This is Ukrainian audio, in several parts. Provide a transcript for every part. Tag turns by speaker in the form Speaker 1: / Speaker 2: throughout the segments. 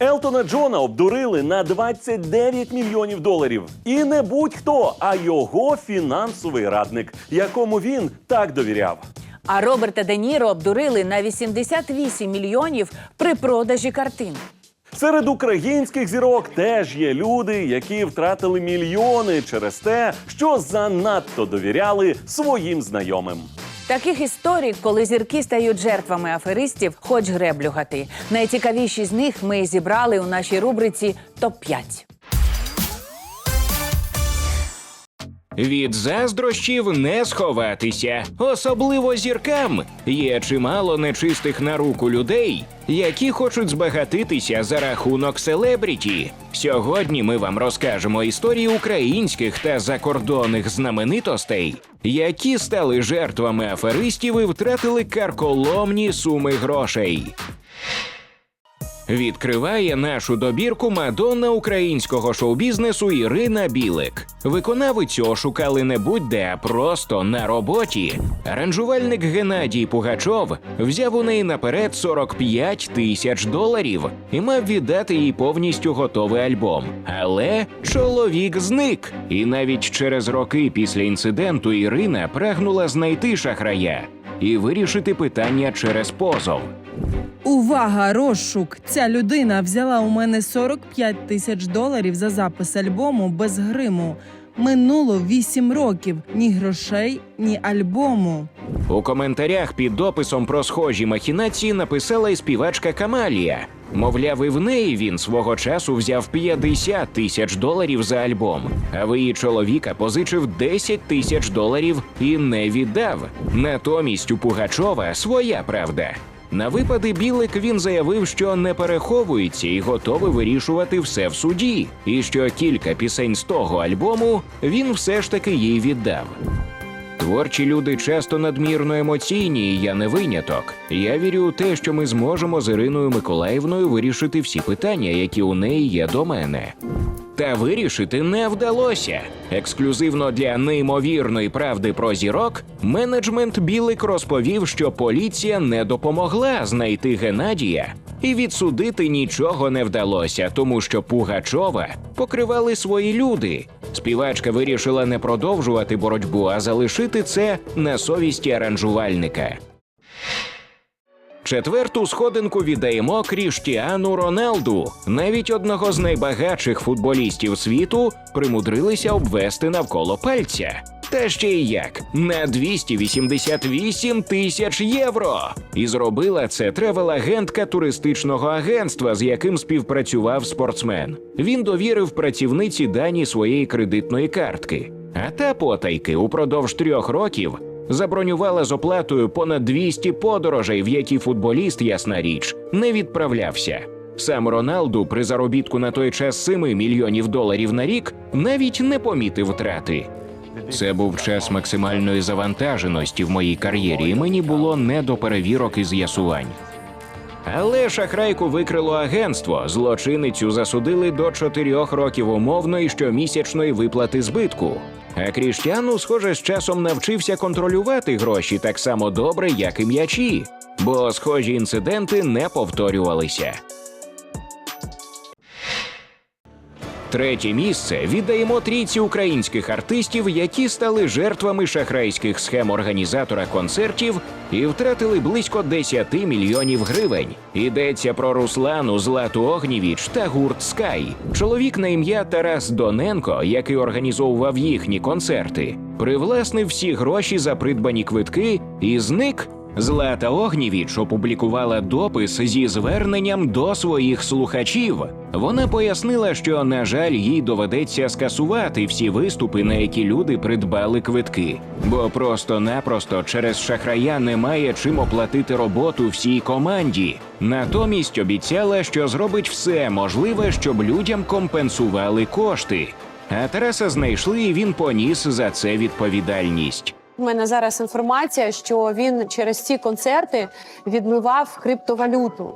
Speaker 1: Елтона Джона обдурили на 29 мільйонів доларів. І не будь-хто, а його фінансовий радник, якому він так довіряв.
Speaker 2: А Роберта Де Ніро обдурили на 88 мільйонів при продажі картин.
Speaker 1: Серед українських зірок теж є люди, які втратили мільйони через те, що занадто довіряли своїм знайомим.
Speaker 2: Таких історій, коли зірки стають жертвами аферистів, хоч греблю гати. Найцікавіші з них ми зібрали у нашій рубриці топ 5
Speaker 3: Від заздрощів не сховатися, особливо зіркам. Є чимало нечистих на руку людей, які хочуть збагатитися за рахунок селебріті. Сьогодні ми вам розкажемо історії українських та закордонних знаменитостей, які стали жертвами аферистів і втратили карколомні суми грошей. Відкриває нашу добірку Мадонна українського шоу-бізнесу Ірина Білик. Виконавицю ошукали не будь-де, а просто на роботі. Аранжувальник Геннадій Пугачов взяв у неї наперед 45 тисяч доларів і мав віддати їй повністю готовий альбом. Але чоловік зник. І навіть через роки після інциденту Ірина прагнула знайти шахрая і вирішити питання через позов.
Speaker 4: Увага, розшук! Ця людина взяла у мене 45 тисяч доларів за запис альбому без гриму. Минуло 8 років ні грошей, ні альбому.
Speaker 3: У коментарях під дописом про схожі махінації написала і співачка Камалія. Мовляв, і в неї він свого часу взяв 50 тисяч доларів за альбом, а в її чоловіка позичив 10 тисяч доларів і не віддав. Натомість у Пугачова своя правда. На випади білик він заявив, що не переховується і готовий вирішувати все в суді, і що кілька пісень з того альбому він все ж таки їй віддав. Творчі люди часто надмірно емоційні, і я не виняток. Я вірю у те, що ми зможемо з Іриною Миколаївною вирішити всі питання, які у неї є до мене. Та вирішити не вдалося. Ексклюзивно для неймовірної правди про зірок, менеджмент Білик розповів, що поліція не допомогла знайти Геннадія, і відсудити нічого не вдалося, тому що Пугачова покривали свої люди. Співачка вирішила не продовжувати боротьбу, а залишити це на совісті аранжувальника. Четверту сходинку віддаємо Кріштіану Роналду. Навіть одного з найбагатших футболістів світу примудрилися обвести навколо пальця. Та ще й як на 288 тисяч євро. І зробила це тревел-агентка туристичного агентства, з яким співпрацював спортсмен. Він довірив працівниці дані своєї кредитної картки. А та потайки упродовж трьох років забронювала з оплатою понад 200 подорожей, в які футболіст, ясна річ, не відправлявся. Сам Роналду при заробітку на той час 7 мільйонів доларів на рік навіть не помітив втрати. Це був час максимальної завантаженості в моїй кар'єрі, і мені було не до перевірок і з'ясувань. Але шахрайку викрило агентство. Злочиницю засудили до чотирьох років умовної щомісячної виплати збитку. А Кріштіану, схоже, з часом навчився контролювати гроші так само добре, як і м'ячі, бо схожі інциденти не повторювалися. Третє місце віддаємо трійці українських артистів, які стали жертвами шахрайських схем організатора концертів і втратили близько 10 мільйонів гривень. Йдеться про Руслану Злату Огнівіч та гурт Скай. Чоловік на ім'я Тарас Доненко, який організовував їхні концерти, привласнив всі гроші за придбані квитки і зник. Злата Огнівіч опублікувала допис зі зверненням до своїх слухачів. Вона пояснила, що, на жаль, їй доведеться скасувати всі виступи, на які люди придбали квитки, бо просто-напросто через шахрая немає чим оплатити роботу всій команді. Натомість обіцяла, що зробить все можливе, щоб людям компенсували кошти. А Тараса знайшли, і він поніс за це відповідальність.
Speaker 5: У мене зараз інформація, що він через ці концерти відмивав криптовалюту,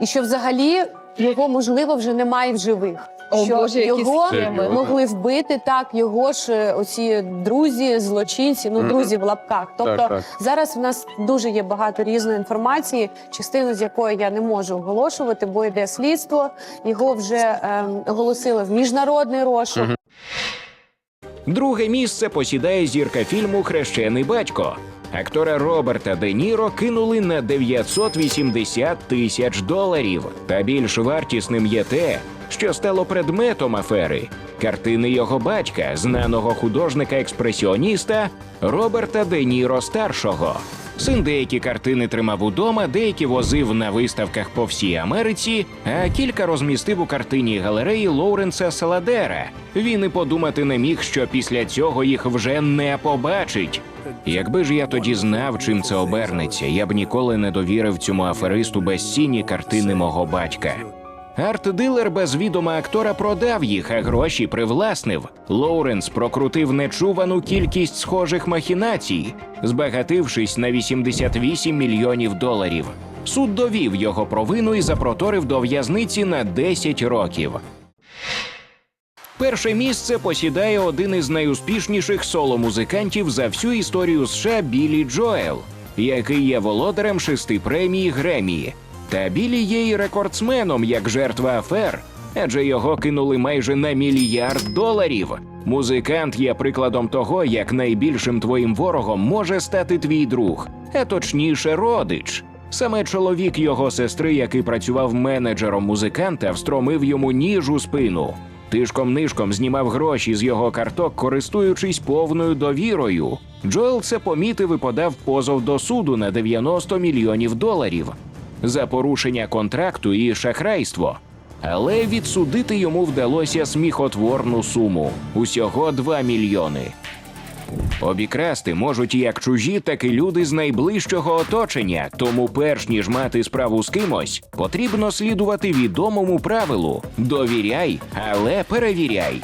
Speaker 5: і що взагалі його можливо вже немає в живих.
Speaker 6: О,
Speaker 5: що
Speaker 6: Боже,
Speaker 5: його могли вбити так, його ж е, оці друзі, злочинці, ну друзі в лапках. Тобто
Speaker 7: Так, так.
Speaker 5: зараз в нас дуже є багато різної інформації, частину з якої я не можу оголошувати, бо йде слідство. Його вже ем, оголосили в міжнародний розшук.
Speaker 7: Мгм.
Speaker 3: Друге місце посідає зірка фільму Хрещений батько. Актора Роберта Де Ніро кинули на 980 тисяч доларів. Та більш вартісним є те, що стало предметом афери картини його батька, знаного художника-експресіоніста Роберта Де Ніро старшого. Син деякі картини тримав удома, деякі возив на виставках по всій Америці, а кілька розмістив у картині галереї Лоуренса Саладера. Він і подумати не міг, що після цього їх вже не побачить. Якби ж я тоді знав, чим це обернеться, я б ніколи не довірив цьому аферисту безцінні картини мого батька. Арт-дилер без відома актора продав їх, а гроші привласнив. Лоуренс прокрутив нечувану кількість схожих махінацій, збагатившись на 88 мільйонів доларів. Суд довів його провину і запроторив до в'язниці на 10 років. Перше місце посідає один із найуспішніших соло-музикантів за всю історію США Білі Джоел, який є володарем шести премій Гремі. Та Білі є і рекордсменом як жертва афер, адже його кинули майже на мільярд доларів. Музикант є прикладом того, як найбільшим твоїм ворогом може стати твій друг, а точніше, родич. Саме чоловік його сестри, який працював менеджером музиканта, встромив йому ніж у спину. Тишком-нишком знімав гроші з його карток, користуючись повною довірою. Джоел це помітив і подав позов до суду на 90 мільйонів доларів за порушення контракту і шахрайство. Але відсудити йому вдалося сміхотворну суму усього 2 мільйони. Обікрасти можуть як чужі, так і люди з найближчого оточення. Тому, перш ніж мати справу з кимось, потрібно слідувати відомому правилу: довіряй, але перевіряй.